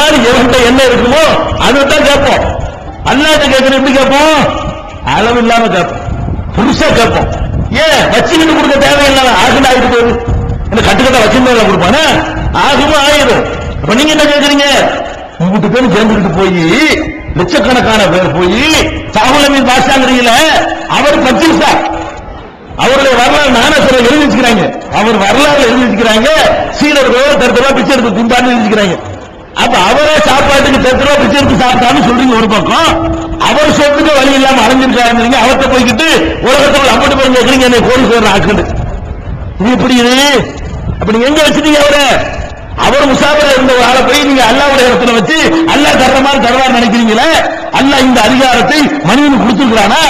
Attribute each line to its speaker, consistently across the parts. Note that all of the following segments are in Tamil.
Speaker 1: மாதிரி எவன்கிட்ட என்ன இருக்குமோ அதுதான் கேட்போம். அல்லாட்ட கேட்கறது எப்படி கேட்போம்? அளவு இல்லாம கேட்போம். புதுசா கேட்போம். ஏன்? வச்சுக்கிட்டு கொடுக்க தேவையில்லாம ஆகுன்னு ஆகிட்டு போகுது? இந்த கட்டுக்கட்ட வச்சிருந்தா கொடுப்பானே? ஆகுமா ஆயிடும். அப்ப நீங்க என்ன கேட்கறீங்க? உங்ககிட்ட பேரும் சேர்ந்துக்கிட்டு போய் லட்சக்கணக்கான பேர் போய் சாகுலமி பாஷாங்கிறீங்கள அவர் பச்சிருசா அவருடைய வரலாறு நானசரை எழுதி வச்சுக்கிறாங்க. அவர் வரலாறு எழுதி வச்சுக்கிறாங்க. சீனர்களோ தரத்தரவா பிச்சை எடுத்து திண்டான்னு எழுதி வச்சுக்கிறாங்க. அப்ப அவரே சாப்பாட்டுக்கு தரத்தரவா பிச்சை எடுத்து சாப்பிட்டான்னு சொல்றீங்க ஒரு பக்கம். அவர் சொத்துக்கு வழி இல்லாம அடைஞ்சிருக்காங்க அவர்கிட்ட போய்கிட்டு உலகத்தில் அப்படி போய் கேட்கறீங்க என்னை கோடீஸ்வரன் ஆக்குது இது எப்படி இது? அப்ப நீங்க எங்க வச்சிருக்கீங்க அவரை? அவர் முசாபர இருந்த ஒரு ஆளை போய் நீங்க அல்லாவுடைய இடத்துல வச்சு அல்லாஹ் தர்ற மாதிரி தருவார் நினைக்கிறீங்களே? அல்லா இந்த அதிகாரத்தை மனிதனுக்கு கொடுத்துருக்கானா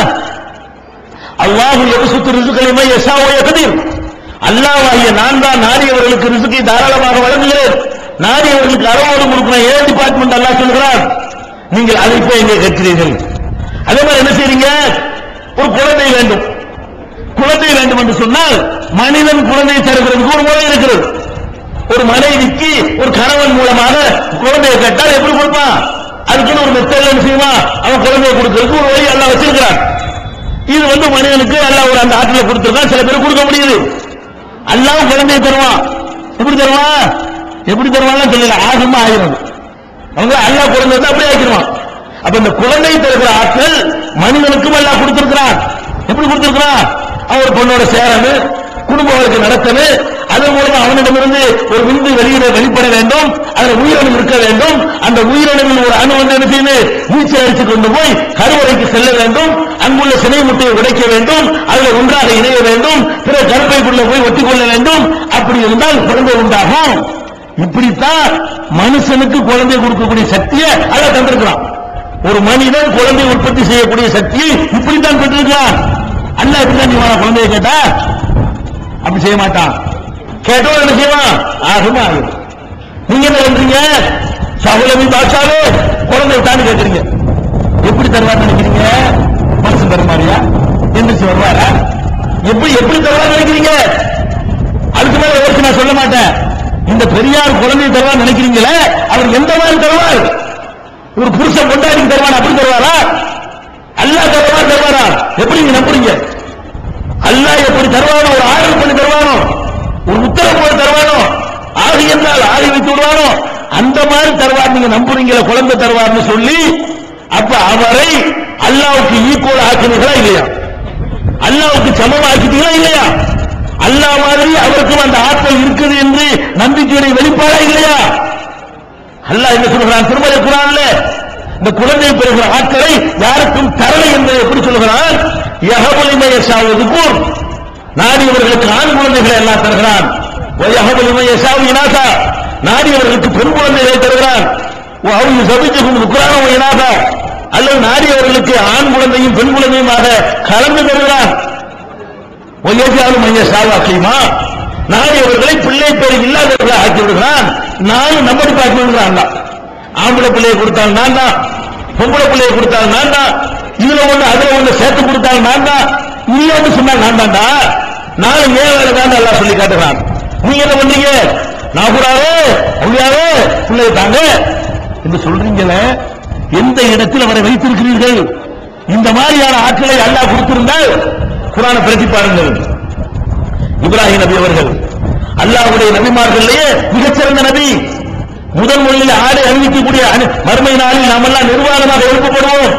Speaker 1: அல்லாஹு எபசுத்து ரிசுக்கலிமை யசாவோ அல்லாஹ் அல்லாஹ்வாகிய நான் தான் நாடியவர்களுக்கு ரிசுக்கை தாராளமாக வழங்குகிறேன். நாடியவர்களுக்கு அறவோடு கொடுக்கணும். ஏன் டிபார்ட்மெண்ட் அல்லா சொல்கிறார்? நீங்கள் அதை போய் எங்கே கேட்கிறீர்கள் அதே மாதிரி என்ன செய்றீங்க? ஒரு குழந்தை வேண்டும். குழந்தை வேண்டும் என்று சொன்னால் மனிதன் குழந்தை தருகிறதுக்கு ஒரு முறை இருக்கிறது. ஒரு மனைவிக்கு ஒரு கணவன் மூலமாக குழந்தையை கேட்டால் எப்படி கொடுப்பான்? அதுக்குன்னு ஒரு மெத்தட் என்ன செய்வான் அவன் குழந்தையை கொடுக்கறதுக்கு ஒரு வழி எல்லாம் வச்சிருக்கிறான். இது வந்து மனிதனுக்கு எல்லாம் ஒரு அந்த ஆற்றில் கொடுத்துருக்கான் சில பேர் கொடுக்க முடியுது. எல்லாம் குழந்தையை தருவான். எப்படி தருவான்? எப்படி தருவான் சொல்லல ஆகமா ஆகிறது அவங்க அல்லா குழந்தை தான் அப்படியே ஆக்கிடுவான். அப்ப இந்த குழந்தை தருகிற ஆற்றல் மனிதனுக்கும் எல்லாம் கொடுத்திருக்கிறான். எப்படி கொடுத்திருக்கிறான்? அவர் பொண்ணோட சேரணும் குடும்ப வாழ்க்கை நடத்தணும் அதன் மூலமா அவனிடமிருந்து ஒரு விந்து வெளியிட வெளிப்பட வேண்டும். அதில் உயிரணு இருக்க வேண்டும். அந்த உயிரணுவில் ஒரு அணு வந்து என்ன செய்யணும் நீச்சல் அடித்துக் கொண்டு போய் கருவறைக்கு செல்ல வேண்டும். அங்குள்ள சினை முட்டையை உடைக்க வேண்டும். அதில் ஒன்றாக இணைய வேண்டும். பிற கருப்பைக்குள்ள போய் ஒட்டிக்கொள்ள வேண்டும். அப்படி இருந்தால் குழந்தை உண்டாகும். இப்படித்தான் மனுஷனுக்கு குழந்தை கொடுக்கக்கூடிய சக்தியை அல்ல தந்திருக்கிறான். ஒரு மனிதன் குழந்தை உற்பத்தி செய்யக்கூடிய சக்தியை இப்படித்தான் பெற்றிருக்கிறான். அல்ல இப்படிதான் நீ குழந்தைய குழந்தையை கேட்டா? அப்படி செய்ய மாட்டான். கேட்டோம் என்ன செய்வான்? ஆகுமா ஆகும் நீங்க என்ன பண்றீங்க? சகுலமி பாஷாவே குழந்தை தான்னு கேட்கறீங்க. எப்படி தருவார் நினைக்கிறீங்க? மனசு தருமாறியா? எந்திரிச்சு வருவாரா? எப்படி எப்படி தருவார் நினைக்கிறீங்க? அதுக்கு மேல யோசிச்சு நான் சொல்ல மாட்டேன். இந்த பெரியார் குழந்தை தருவார் நினைக்கிறீங்களே? அவர் எந்த மாதிரி தருவார்? ஒரு புருஷன் கொண்டாடி தருவான் அப்படி தருவாரா? அல்லாஹ் தருவா தருவாரா? எப்படி நீங்க நம்புறீங்க? அல்லாஹ் எப்படி தருவானோ? ஒரு ஆய்வு பண்ணி தருவானோ? ஒரு உத்தரவு போட்டு தருவானோ? ஆகி என்றால் ஆகி வைத்து விடுவானோ? அந்த மாதிரி தருவார் நீங்க நம்புறீங்களே குழந்தை தருவார்னு சொல்லி அப்ப அவரை அல்லாவுக்கு ஈக்குவல் ஆக்கினீங்களா இல்லையா? அல்லாவுக்கு சமம் ஆக்கிட்டீங்களா இல்லையா? அல்லா மாதிரி அவருக்கும் அந்த ஆற்றல் இருக்குது என்று நம்பிக்கையுடைய வெளிப்பாடா இல்லையா? அல்லா என்ன சொல்கிறான்? திருமலை குரான்ல இந்த குழந்தை பெறுகிற ஆட்களை யாருக்கும் தரலை என்பதை எப்படி சொல்கிறான்? யகபலிமய நாடி நாடியவர்களுக்கு ஆண் குழந்தைகளை எல்லாம் தருகிறான். யகபலிமய சாவு இனாசா. நாடியவர்களுக்கு பெண் குழந்தைகளை தருகிறான். அவங்க சபிச்சுக்கும் குரான இனாசா. அல்லது நாடியவர்களுக்கு ஆண் குழந்தையும் பெண் குழந்தையுமாக கலந்து தருகிறான். ஒய்யாலும் மைய சாவாக்கியமா நாடியவர்களை பிள்ளை பேர் இல்லாதவர்களை ஆக்கி விடுகிறான் நானும் பார்க்க விடுகிறான் ஆம்பளை பிள்ளையை கொடுத்தால் நான் தான். பொம்பளை பிள்ளையை கொடுத்தால் நான் தான். இதுல ஒண்ணு அதுல ஒண்ணு சேர்த்து கொடுத்தால் நான் தான். இல்லன்னு சொன்னால் நான் தான்டா. நானும் ஏன் வேலை தான் எல்லாம் சொல்லி காட்டுறான் நீங்க என்ன பண்றீங்க? நாகூராவே அப்படியாவே பிள்ளையை தாங்க. என்று சொல்றீங்களே? எந்த இடத்தில் அவரை வைத்திருக்கிறீர்கள்? இந்த மாதிரியான ஆட்களை அல்லாஹ் கொடுத்திருந்தால் குரானை பிரதி பாருங்கள். இப்ராஹிம் நபி அவர்கள். அல்லாஹுடைய நபிமார்கள்லயே மிகச்சிறந்த நபி. முதல் மொழியில் ஆடை அறிவிக்கக்கூடிய மறுமை நாளில் நாம் எல்லாம் நிர்வாணமாக எழுப்பப்படுவோம்.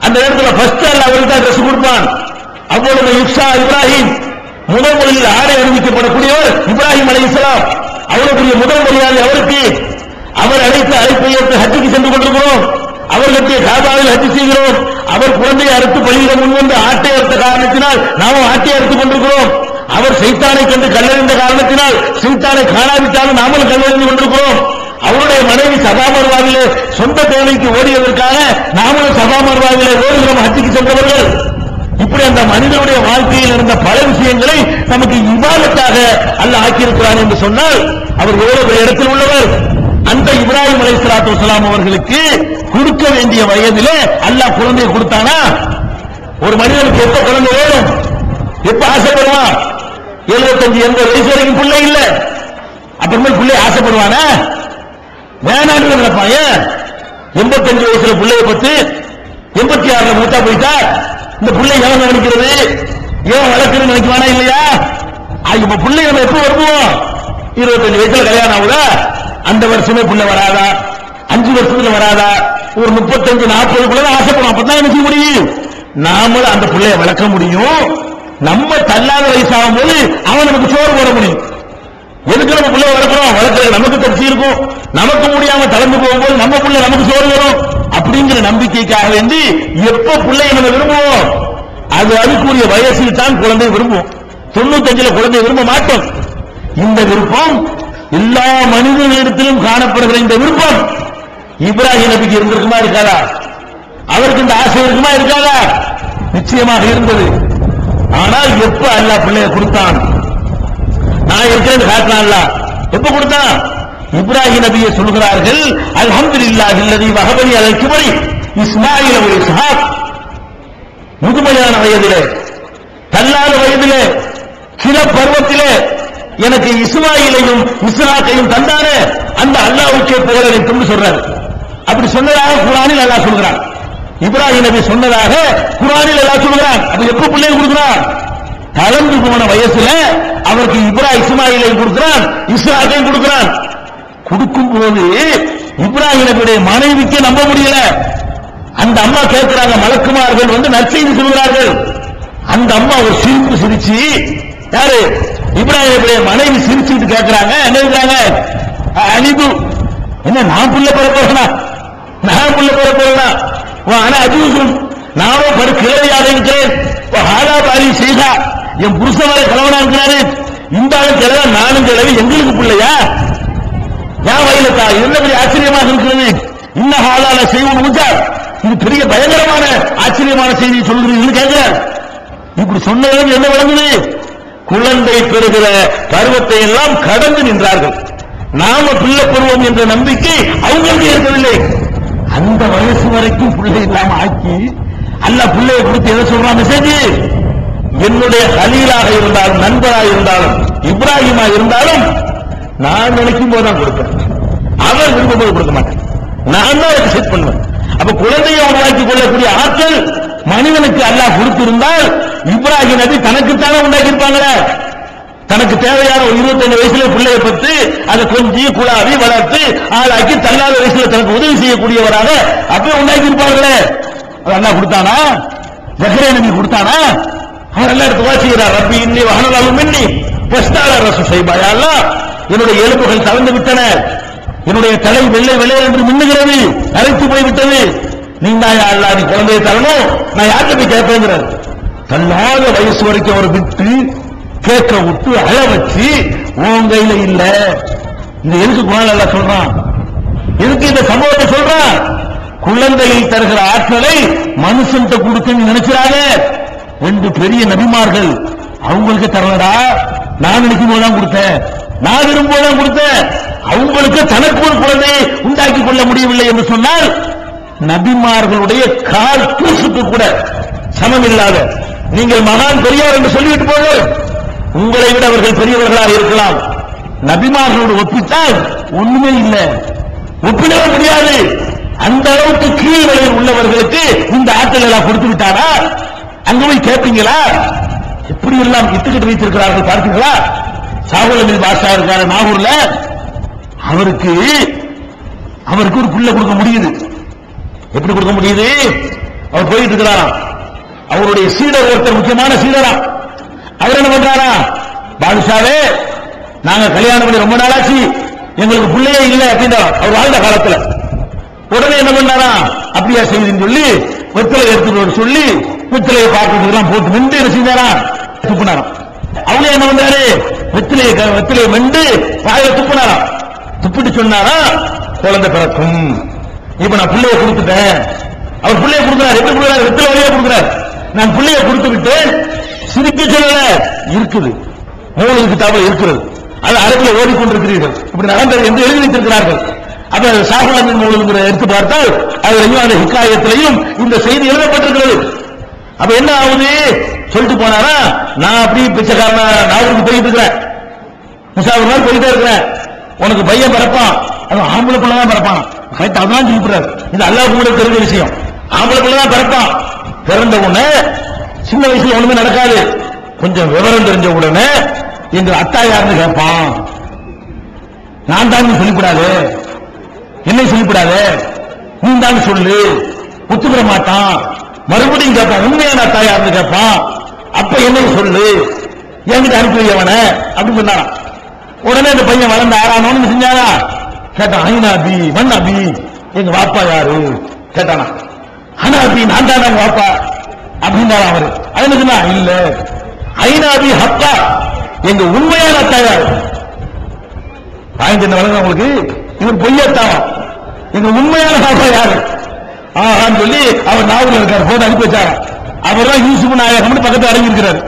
Speaker 1: அந்த நேரத்தில் ஃபர்ஸ்ட் அல்ல அவருக்கு தான் ட்ரெஸ் கொடுப்பான். அவ்வளவு யுக்ஷா இப்ராஹிம். முதல் மொழியில் ஆடை அறிவிக்கப்படக்கூடியவர் இப்ராஹிம் அலி இஸ்லாம் அவருடைய முதல் மொழியாளி அவருக்கு. அவர் அழைத்த அழைப்பை ஏற்று ஹஜ்ஜுக்கு சென்று கொண்டிருக்கிறோம். அவர் கட்டிய காபாவில் ஹஜ் செய்கிறோம். அவர் குழந்தையை அறுத்து பள்ளியில முன்வந்து ஆட்டை அறுத்த காரணத்தினால் நாமும் ஆட்டை அறுத்துக் கொண்டிருக்கிறோம். அவர் சைத்தானை கண்டு கல்லறிந்த காரணத்தினால் சைத்தானை காணாவிட்டாலும் நாமளும் கல்லறிந்து கொண்டிருக்கிறோம். அவருடைய மனைவி சபாமர்வாவிலே சொந்த தேவைக்கு ஓடியதற்காக நாமளும் சபாமர்வாவிலே ஓடுகிறோம் ஹஜ்ஜுக்கு சென்றவர்கள். இப்படி அந்த மனிதனுடைய வாழ்க்கையில் இருந்த பல விஷயங்களை நமக்கு இபாதத்தாக அல்ல ஆக்கியிருக்கிறான் என்று சொன்னால் அவர் எவ்வளவு இடத்தில் உள்ளவர்? அந்த இப்ராஹிம் அலை சலாத்து வலாம் அவர்களுக்கு கொடுக்க வேண்டிய வயதிலே அல்லாஹ் குழந்தையை கொடுத்தானா? ஒரு மனிதனுக்கு எப்ப குழந்தை வேணும் எப்ப ஆசைப்படுவான் எழுபத்தஞ்சு எண்பது வயசு வரைக்கும் பிள்ளை இல்ல. அப்புறமே பிள்ளை ஆசைப்படுவானா? வேணான்னு நினைப்பான். ஏன்? எண்பத்தஞ்சு வயசுல பிள்ளைய பத்து எண்பத்தி ஆறுல மூத்தா போயிட்டா? இந்த பிள்ளை எவன் நினைக்கிறது? ஏன் வளர்க்கணும்னு நினைக்குவானா இல்லையா? இப்ப பிள்ளை நம்ம எப்போ வருவோம்? இருபத்தஞ்சு வயசுல கல்யாணம் ஆகுதா? அந்த வருஷமே வராதா? அஞ்சு வருஷத்துல வராதா? ஒரு முப்பத்தஞ்சு நாற்பதுக்குள்ள ஆசைப்படும். அப்பதான் என்ன செய்ய முடியும்? நாமளும் அந்த பிள்ளைய வளர்க்க முடியும். நம்ம தள்ளாத வயசாகும் போது அவன் நமக்கு சோறு போட முடியும். எதுக்கு நம்ம பிள்ளை வளர்க்கிறோம்? வளர்க்கிறது நமக்கு தரிசி இருக்கும். நமக்கு முடியாம தளர்ந்து போகும்போது நம்ம பிள்ளை நமக்கு சோறு வரும் அப்படிங்கிற நம்பிக்கைக்காக வேண்டி எப்ப பிள்ளையை நம்ம விரும்புவோம்? அது அதுக்குரிய வயசில் தான் குழந்தை விரும்புவோம். தொண்ணூத்தஞ்சுல குழந்தை விரும்ப மாட்டோம். இந்த விருப்பம் எல்லா மனிதனிடத்திலும் காணப்படுகிற இந்த விருப்பம் இப்ராஹிம் நபிக்கு இருந்திருக்குமா இருக்காதா? அவருக்கு இந்த ஆசை இருக்குமா இருக்காதா? நிச்சயமாக இருந்தது. ஆனால் எப்ப அல்லாஹ் பிள்ளைய கொடுத்தான்? நான் இருக்கிறேன் காட்டினான்ல எப்ப கொடுத்தான்? இப்ராஹிம் நபியை சொல்கிறார்கள் அல்ஹம்துலில்லாஹி இல்லா இல்லதி அலல் கிபரி இஸ்மாயில் ஒரு இஸ்ஹாக். முதுமையான வயதிலே தள்ளாத வயதிலே சில பருவத்திலே எனக்கு இஸ்மாயிலையும் இஸ்ராக்கையும் தந்தாரு அந்த அல்லாஹ்வுக்கே புகழ வேண்டும் சொல்றாரு. அப்படி சொன்னதாக குரானில் அல்லா சொல்கிறான். இப்ராஹிம் நபி சொன்னதாக குரானில் அல்லா சொல்கிறான். அப்ப எப்ப பிள்ளை கொடுக்கிறான்? கலந்து போன வயசுல அவருக்கு இப்ராஹிம் இஸ்மாயிலையும் கொடுக்கிறான் இஸ்ஹாக்கையும் கொடுக்கிறான். கொடுக்கும் போது இப்ராஹிம் நபியுடைய மனைவிக்கே நம்ப முடியல. அந்த அம்மா கேட்கிறாங்க மலக்குமார்கள் வந்து நற்செய்தி சொல்கிறார்கள். அந்த அம்மா ஒரு சிரிப்பு சிரிச்சு யாரு? இப்ராஹிம் மனைவி சிரிச்சுட்டு கேட்கிறாங்க என்ன இருக்கிறாங்க அனிபு என்ன நான் புள்ள பெற போறேனா? நான் புள்ள பெற போறேனா? ஆனா அஜூசும். நானும் படு கிளவியாக இருக்கிறேன் ஹாலா பாரி செய்தா என் புருஷன் வரை கிழவனா இருக்கிறாரு. இந்த ஆளும் நானும் கிழவி எங்களுக்கு பிள்ளையா? ஏன் வயலத்தா என்ன பெரிய ஆச்சரியமாக இருக்கிறது? இன்ன ஹாலால செய்வோம் முடிச்சா இது பெரிய பயங்கரமான ஆச்சரியமான செய்தி சொல்கிறீங்கன்னு கேட்கிறார் இப்படி சொன்னதும் என்ன விளங்குது? குழந்தை பெறுகிற பருவத்தை எல்லாம் கடந்து நின்றார்கள். நாம பிள்ளை பெறுவோம் என்ற நம்பிக்கை அவங்களுக்கு இருக்கவில்லை. அந்த வயசு வரைக்கும் பிள்ளை இல்லாம ஆக்கி அல்ல பிள்ளையை கொடுத்து எதை சொல்றான் மெசேஜ்? என்னுடைய ஹலீலாக இருந்தாலும் நண்பராக இருந்தாலும் இப்ராஹிமா இருந்தாலும் நான் நினைக்கும் போது தான் கொடுப்பேன். அவர் விரும்பும் போது கொடுக்க மாட்டேன் நான் தான் அதை செட் பண்ணுவேன். அப்ப குழந்தையை உருவாக்கி கொள்ளக்கூடிய ஆற்றல் மனிதனுக்கு அல்லாஹ் கொடுத்திருந்தால் இப்ராஹிம் நபி தனக்குத்தானே உண்டாக்கி இருப்பாங்களே தனக்கு தேவையான ஒரு இருபத்தஞ்சு வயசுல பிள்ளையை பத்து அதை கொஞ்சி குழாவி வளர்த்து ஆளாக்கி தள்ளாத வயசுல தனக்கு உதவி செய்யக்கூடியவராக அப்படியே உண்டாக்கி இருப்பார்களே அது கொடுத்தானா? ஜஹரே நபி கொடுத்தானா? அவர் எல்லாம் எடுத்து வாசிக்கிறார் ரப்பி இன்னி வகனலாலும் இன்னி ரசு செய்பாயா என்னுடைய எலும்புகள் தளர்ந்து விட்டன. என்னுடைய தலை வெள்ளை வெள்ளை என்று மின்னுகிறது. அரைத்து போய் விட்டது நீங்க அல்லா நீ குழந்தையை தரணும். நான் யார்கிட்ட போய் கேட்பேங்கிறார். தள்ளாத வயசு வரைக்கும் அவர் விட்டு கேட்க விட்டு அழ வச்சு உன் கையில இல்ல. இந்த எதுக்கு குணம் அல்ல சொல்றான்? எதுக்கு இந்த சம்பவத்தை சொல்றான்? குழந்தையை தருகிற ஆற்றலை மனுஷன்கிட்ட கொடுக்குன்னு நினைச்சாங்க ரெண்டு பெரிய நபிமார்கள் அவங்களுக்கு தரலடா நான் நினைக்கும் போதுதான் கொடுத்தேன். நான் விரும்புவதான் கொடுத்தேன். அவங்களுக்கு தனக்கு ஒரு குழந்தையை உண்டாக்கி கொள்ள முடியவில்லை என்று சொன்னால் நபிமார்களுடைய கால் தூசுக்கு கூட சமம் இல்லாத நீங்கள் மகான் பெரியார் என்று சொல்லிவிட்டு போங்க உங்களை விட அவர்கள் பெரியவர்களாக இருக்கலாம். நபிமார்களோடு ஒப்பித்தால் ஒண்ணுமே இல்லை. ஒப்பிடவே முடியாது. அந்த அளவுக்கு கீழ் நிலையில் உள்ளவர்களுக்கு இந்த ஆற்றல் எல்லாம் கொடுத்து விட்டாரா? அங்க போய் கேட்பீங்களா எப்படி எல்லாம் இட்டுக்கிட்டு வைத்திருக்கிறார்கள் பார்த்தீங்களா சாகுலமில் பாஷா இருக்காரு நாகூர்ல அவருக்கு அவருக்கு ஒரு புள்ள கொடுக்க முடியுது. எப்படி கொடுக்க முடியுது? அவர் போயிட்டு இருக்கிறாராம். அவருடைய சீடர் ஒருத்தர் முக்கியமான சீடரா. அவர் என்ன பண்றாரா? பாதுஷாவே நாங்க கல்யாணம் பண்ணி ரொம்ப நாளாச்சு எங்களுக்கு பிள்ளையே இல்லை அப்படின்றாராம் அவர் வாழ்ந்த காலத்துல. உடனே என்ன பண்ணாரா? அப்படியா செய்தின்னு சொல்லி வெத்தலை எடுத்துட்டு சொல்லி வெத்தலையை பார்க்கறதுக்கெல்லாம் போட்டு நின்று என்ன செஞ்சாரா? துப்புனாராம். அவங்க என்ன வந்தாரு வெத்திலையை வெத்திலையை மெண்டு வாயில துப்புனாராம். துப்பிட்டு சொன்னாரா? குழந்தை பிறக்கும். இப்ப நான் பிள்ளைய கொடுத்துட்டேன். அவர் பிள்ளைய கொடுக்குறாரு. எப்படி கொடுக்குறாரு? வெத்தில வழியா கொடுக்குறாரு. நான் பிள்ளைய கொடுத்து விட்டேன். சிரிக்க சொல்லல. இருக்குது. மூணு கிதாபில் இருக்கிறது. அது அரபில் ஓடிக்கொண்டிருக்கிறீர்கள். இப்படி நடந்தது என்று எழுதி வைத்திருக்கிறார்கள். அப்ப சாகுலமின் மூலம் எடுத்து பார்த்தால் அதுலையும் அந்த ஹிக்காயத்திலையும் இந்த செய்தி எழுதப்பட்டிருக்கிறது. அப்ப என்ன ஆகுது? சொல்லிட்டு போனாரா? நான் அப்படி பிச்சைக்காரனா? நாகூருக்கு போயிட்டு இருக்கிறேன். முசாஃபர் மாதிரி போயிட்டே இருக்கிறேன். உனக்கு பையன் பிறப்பான். அது ஆம்பளை பிள்ளை தான் பிறப்பான். கரெக்ட் அதான் சொல்லிவிடுறாரு. இது அல்லாஹ் கூட தெரிஞ்ச விஷயம். ஆம்பளை பிள்ளை தான் பிறப்பான். பிறந்த உடனே சின்ன வயசுல ஒண்ணுமே நடக்காது. கொஞ்சம் விவரம் தெரிஞ்ச உடனே எங்க அத்தா யாருன்னு கேட்பான். நான் தான் சொல்லிவிடாது என்னை சொல்லிவிடாது நீ தான் சொல்லு. ஒத்துக்கிற மாட்டான். மறுபடியும் கேட்பான் உண்மையான அத்தா யாருன்னு கேட்பான். அப்ப என்னை சொல்லு. என்கிட்ட அனுப்பி வை அவனை அப்படின்னு சொன்னான். உடனே இந்த பையன் வளர்ந்த ஆறானோன்னு செஞ்சாரா கேட்டான் ஐநா பி மண்ணா பி எங்க வாப்பா யாரு? கேட்டானா. ஹனாபி நான் தான் உங்க வாப்பா அப்படின்னாரா அவரு. அவனுக்குன்னா இல்ல. ஐநாபி ஹத்தா எங்க உண்மையான அத்தா ஆயிரத்தி பாயிண்ட் வழங்க உங்களுக்கு இவர் பொய்யத்தாவா எங்க உண்மையான பாப்பா யாரு? ஆஹான்னு சொல்லி அவர் நாகூர்ல இருக்கார். போட்டு அனுப்பி வச்சாரா. அவர் தான் யூசுப் நாயகம்னு பக்கத்துல அடங்கி இருக்கிறாரு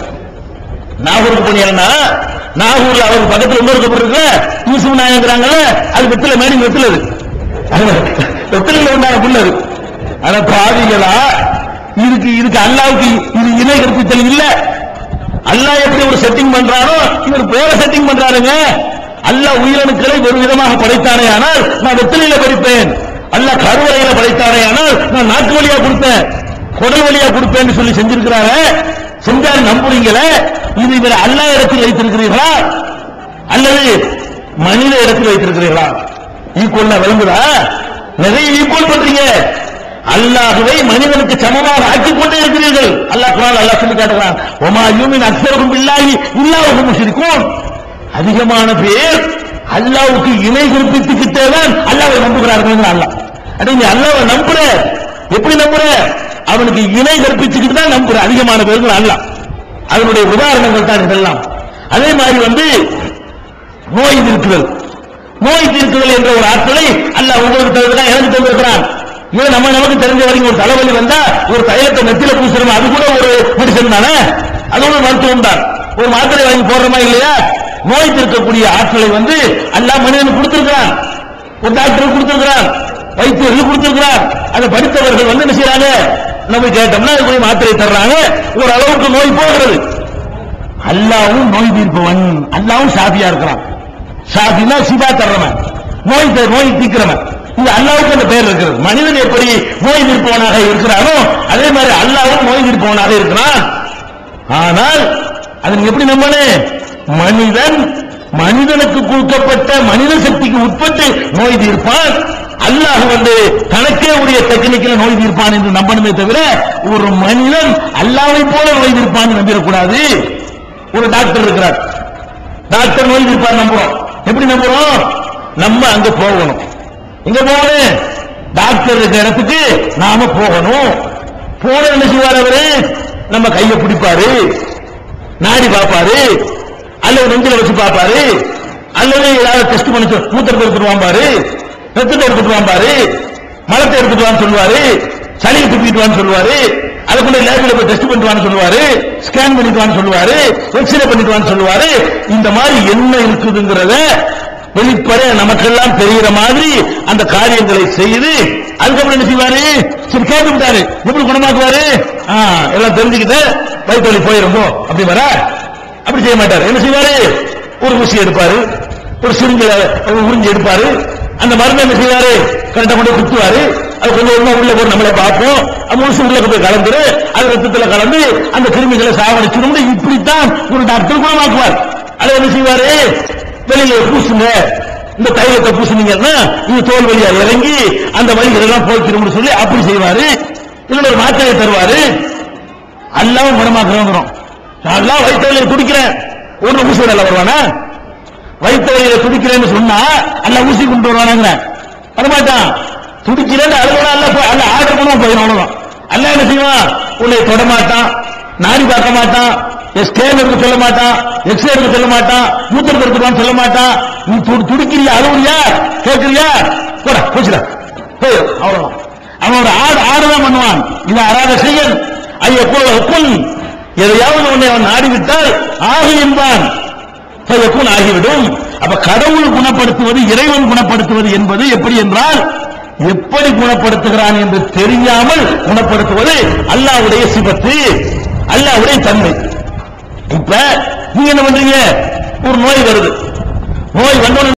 Speaker 1: நாகூருக்கு போனீங்கன்னா நாகூர்ல அவருக்கு பக்கத்தில் இன்னொரு கப்பல் இருக்கு யூசுப் நாயகங்கிறாங்கல்ல அது வெத்தில மேடி வெத்தில அது. வெத்தில உண்டான புள்ளது ஆனா பாவிகளா இதுக்கு இதுக்கு அல்லாவுக்கு இது இணை கற்பித்தல் இல்ல. அல்லாஹ் எப்படி ஒரு செட்டிங் பண்றாரோ இவர் பேர செட்டிங் பண்றாருங்க அல்லாஹ் உயிரணுக்களை ஒரு விதமாக படைத்தானே ஆனால் நான் வெத்தலையில படிப்பேன். அல்ல கருவறையில படைத்தானே ஆனால் நான் நாட்டு வழியா கொடுப்பேன். குடல் வழியா கொடுப்பேன்னு சொல்லி செஞ்சிருக்கிறாரு. செஞ்சாரு நம்புறீங்களே? இது இவர் அல்லா இடத்தில் வைத்திருக்கிறீர்களா? அல்லது மனித இடத்தில் வைத்திருக்கிறீர்களா? ஈக்குவல் விளங்குதா? நிறைய ஈக்குவல் பண்றீங்க. அல்லாஹுவை மனிதனுக்கு சமமாக ஆக்கிக் கொண்டே இருக்கிறீர்கள். அல்லாஹ் குரான் அல்லாஹ் சொல்லி காட்டுகிறான். ஒமா யூமின் அக்ஸருக்கும் இல்லாயி இல்லாவுக்கு முஷ்ரிகூன். அதிகமான பேர் அல்லாவுக்கு இணை குறிப்பிட்டுக்கிட்டே தான் அல்லாவை நம்புகிறார்கள் அல்லாஹ். அட நீ அல்லாஹ்வை நம்புற? எப்படி நம்புற? அவனுக்கு இணை கற்பிச்சுக்கிட்டு தான் நம்புற அதிகமான பேர்கள் அல்ல அதனுடைய உதாரணங்கள் தான் இதெல்லாம். அதே மாதிரி வந்து நோய் தீர்க்குதல். நோய் தீர்க்குதல் என்ற ஒரு ஆற்றலை அல்ல உங்களுக்கு தான் எனக்கு தந்திருக்கிறான். இவன் நம்ம நமக்கு தெரிஞ்ச வரைக்கும் ஒரு தலைவலி வந்தா ஒரு தைலத்தை நெத்தில பூசுறோம் அது கூட ஒரு மெடிசன் தானே? அது ஒரு மருத்துவம் தான். ஒரு மாத்திரை வாங்கி போடுறோமா இல்லையா? நோய் தீர்க்கக்கூடிய ஆற்றலை வந்து எல்லா மனிதனுக்கு கொடுத்திருக்கிறான். ஒரு டாக்டர் கொடுத்திருக்கிறான். வைத்தியர்கள் கொடுத்திருக்கிறான். அதை படித்தவர்கள் வந்து என்ன செய்யறாங்க? நம்ம கேட்டோம்னா அது போய் மாத்திரை தர்றாங்க. ஒரு அளவுக்கு நோய் போகிறது. அல்லாவும் நோய் தீர்ப்பவன். அல்லாவும் சாதியா இருக்கிறான். சாபினா சிபா தர்றவன். நோய் நோய் தீர்க்கிறவன். இது அல்லாவுக்கு அந்த பெயர் இருக்கிறது. மனிதன் எப்படி நோய் நிற்பவனாக இருக்கிறானோ அதே மாதிரி அல்லாவும் நோய் நிற்பவனாக இருக்கிறான். ஆனால் அதை எப்படி நம்பணும் மனிதன் மனிதனுக்கு கொடுக்கப்பட்ட மனித சக்திக்கு உட்பட்டு நோய் தீர்ப்பான் அல்லாஹ் வந்து தனக்கே உரிய டெக்னிக்கில் நோய் தீர்ப்பான் என்று நம்பணுமே தவிர ஒரு மனிதன் அல்லாவை போல நோய் தீர்ப்பான் நம்பிடக்கூடாது. ஒரு டாக்டர் இருக்கிறார். டாக்டர் நோய் தீர்ப்பார் நம்புறோம். எப்படி நம்புறோம்? நம்ம அங்க போகணும். இங்க போகணும் டாக்டர் இருக்கிற இடத்துக்கு நாம போகணும். போன என்ன செய்வார் அவரு? நம்ம கையை பிடிப்பாரு. நாடி பார்ப்பாரு. அல்லது நெஞ்சில வச்சு பார்ப்பாரு. அல்லது ஏதாவது டெஸ்ட் பண்ணி சொல்- எடுத்துட்டு வாம்பாரு. ரத்தத்தை எடுத்துட்டு வாம்பாரு. மலத்தை எடுத்துட்டு வான்னு சொல்லுவாரு. சளியை துப்பிட்டு வான்னு சொல்லுவாரு. அதை கொண்டு லேபில் போய் டெஸ்ட் பண்ணிட்டு வான்னு சொல்லுவாரு. ஸ்கேன் பண்ணிட்டு வான்னு சொல்லுவாரு. எக்ஸ்ரே பண்ணிட்டு வான்னு சொல்லுவாரு. இந்த மாதிரி என்ன இருக்குதுங்கிறத வெளிப்பட நமக்கெல்லாம் தெரிகிற மாதிரி அந்த காரியங்களை செய்து அதுக்கப்புறம் என்ன செய்வாரு? சரி கேட்டு விட்டாரு. எப்படி குணமாக்குவாரு? எல்லாம் தெரிஞ்சுக்கிட்டு வயிற்று வலி போயிருமோ? அப்படி வர அப்படி செய்ய மாட்டாரு. என்ன செய்வாரு? ஒரு ஊசி எடுப்பாரு. ஒரு சிரிஞ்ச உறிஞ்சி எடுப்பாரு. அந்த மருந்து என்ன செய்வாரு? கரெக்டா கொண்டு குத்துவாரு. அது கொஞ்சம் கொஞ்சமா உள்ள போய் நம்மளை பார்ப்போம். அது முழுசு உள்ள போய் கலந்துரு. அது ரத்தத்துல கலந்து அந்த கிருமிகளை சாவடிச்சிடும் இப்படித்தான் ஒரு டாக்டர் குணமாக்குவார். அதை என்ன செய்வாரு? வெளியில பூசுங்க. இந்த தைலத்தை பூசுனீங்கன்னா இது தோல் வழியா இறங்கி அந்த வழிகளெல்லாம் போய்க்கிறோம்னு சொல்லி அப்படி செய்வாரு. இதுல ஒரு மாத்திரையை தருவாரு. அல்லாவும் குணமாக்குறோம் நல்லா வயிற்று துடிக்கிறேன் குடிக்கிறேன். ஊசி நல்லா வருவானா? வயிற்று வழியில துடிக்கிறேன்னு சொன்னா அல்ல ஊசி கொண்டு வருவானாங்க வரமாட்டான். துடிக்கிறேன்னு அழுவா அல்ல அல்ல ஆர்டர் பண்ண போயிடும் அவ்வளவுதான். அல்ல என்ன செய்வான்? உன்னை தொட மாட்டான் நாடி பார்க்க மாட்டான். ஸ்கேன் எடுக்க சொல்ல மாட்டான் எக்ஸ்ரே சொல்ல மாட்டான் மூத்திரத்தை எடுத்துவான்னு சொல்ல மாட்டான் நீ துடி- துடிக்கிறியா? அழுவுறியா? கேட்கறியா? போட போச்சுடா போய் அவ்வளவுதான். அவனோட ஆடு ஆடுதான் பண்ணுவான். இது அராத செயல் ஐயோ குல் எதையாவது உன்னை அவன் ஆடிவிட்டால் ஆகி என்பான். ஃபயகுன் ஆகிவிடும். அப்ப கடவுள் குணப்படுத்துவது இறைவன் குணப்படுத்துவது என்பது எப்படி என்றால் எப்படி குணப்படுத்துகிறான் என்று தெரியாமல் குணப்படுத்துவது அல்லாஹ்வுடைய சிபத்து அல்லாஹ்வுடைய தன்மை. இப்ப நீங்க என்ன பண்றீங்க? ஒரு நோய் வருது. நோய் வந்தோன்னு